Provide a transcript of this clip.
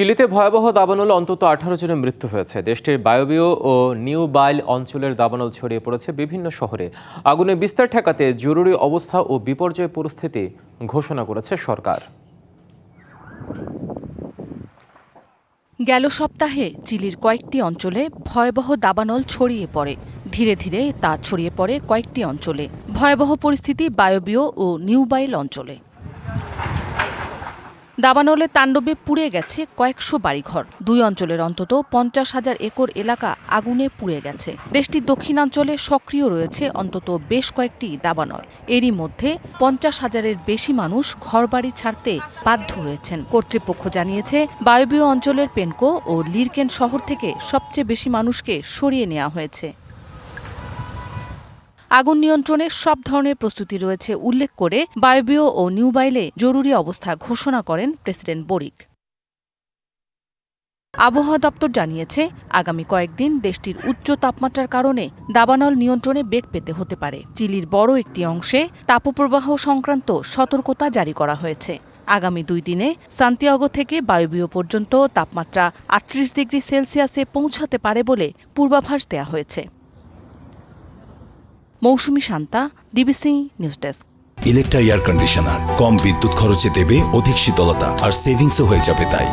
চিলিতে ভয়াবহ দাবানল অন্তত আঠারো জনের মৃত্যু হয়েছে। দেশটির বায়বীয় ও নিউ বাইল অঞ্চলের দাবানল ছড়িয়ে পড়েছে বিভিন্ন শহরে। আগুনের বিস্তার ঠেকাতে জরুরি অবস্থা ও বিপর্যয় পরিস্থিতি ঘোষণা করেছে সরকার। গেল সপ্তাহে চিলির কয়েকটি অঞ্চলে ভয়াবহ দাবানল ছড়িয়ে পড়ে। ধীরে ধীরে তা ছড়িয়ে পড়ে কয়েকটি অঞ্চলে। ভয়াবহ পরিস্থিতি বায়বীয় ও নিউবাইল অঞ্চলে। দাবানলে তাণ্ডবে পুড়ে গেছে কয়েকশো বাড়িঘর। দুই অঞ্চলের অন্তত পঞ্চাশ হাজার একর এলাকা আগুনে পুড়ে গেছে। দেশটির দক্ষিণাঞ্চলে সক্রিয় রয়েছে অন্তত বেশ কয়েকটি দাবানল। এরই মধ্যে পঞ্চাশ হাজারের বেশি মানুষ ঘরবাড়ি ছাড়তে বাধ্য হয়েছেন। কর্তৃপক্ষ জানিয়েছে, বায়বীয় অঞ্চলের পেনকো ও লিরকেন শহর থেকে সবচেয়ে বেশি মানুষকে সরিয়ে নেওয়া হয়েছে। আগুন নিয়ন্ত্রণে সব ধরনের প্রস্তুতি রয়েছে, উল্লেখ করে বায়বীয় ও নিউবাইলে জরুরি অবস্থা ঘোষণা করেন প্রেসিডেন্ট বরিক। আবহাওয়া দপ্তর জানিয়েছে, আগামী কয়েকদিন দেশটির উচ্চ তাপমাত্রার কারণে দাবানল নিয়ন্ত্রণে বেগ পেতে হতে পারে। চিলির বড় একটি অংশে তাপপ্রবাহ সংক্রান্ত সতর্কতা জারি করা হয়েছে। আগামী দুই দিনে সান্তিয়াগো থেকে বায়বীয় পর্যন্ত তাপমাত্রা আটত্রিশ ডিগ্রি সেলসিয়াসে পৌঁছাতে পারে বলে পূর্বাভাস দেওয়া হয়েছে। Mousumi Shanta DBC news desk Electra air conditioner কম বিদ্যুৎ খরচে দেবে অধিক শীতলতা, আর সেভিংসও হয়ে যাবে তাই।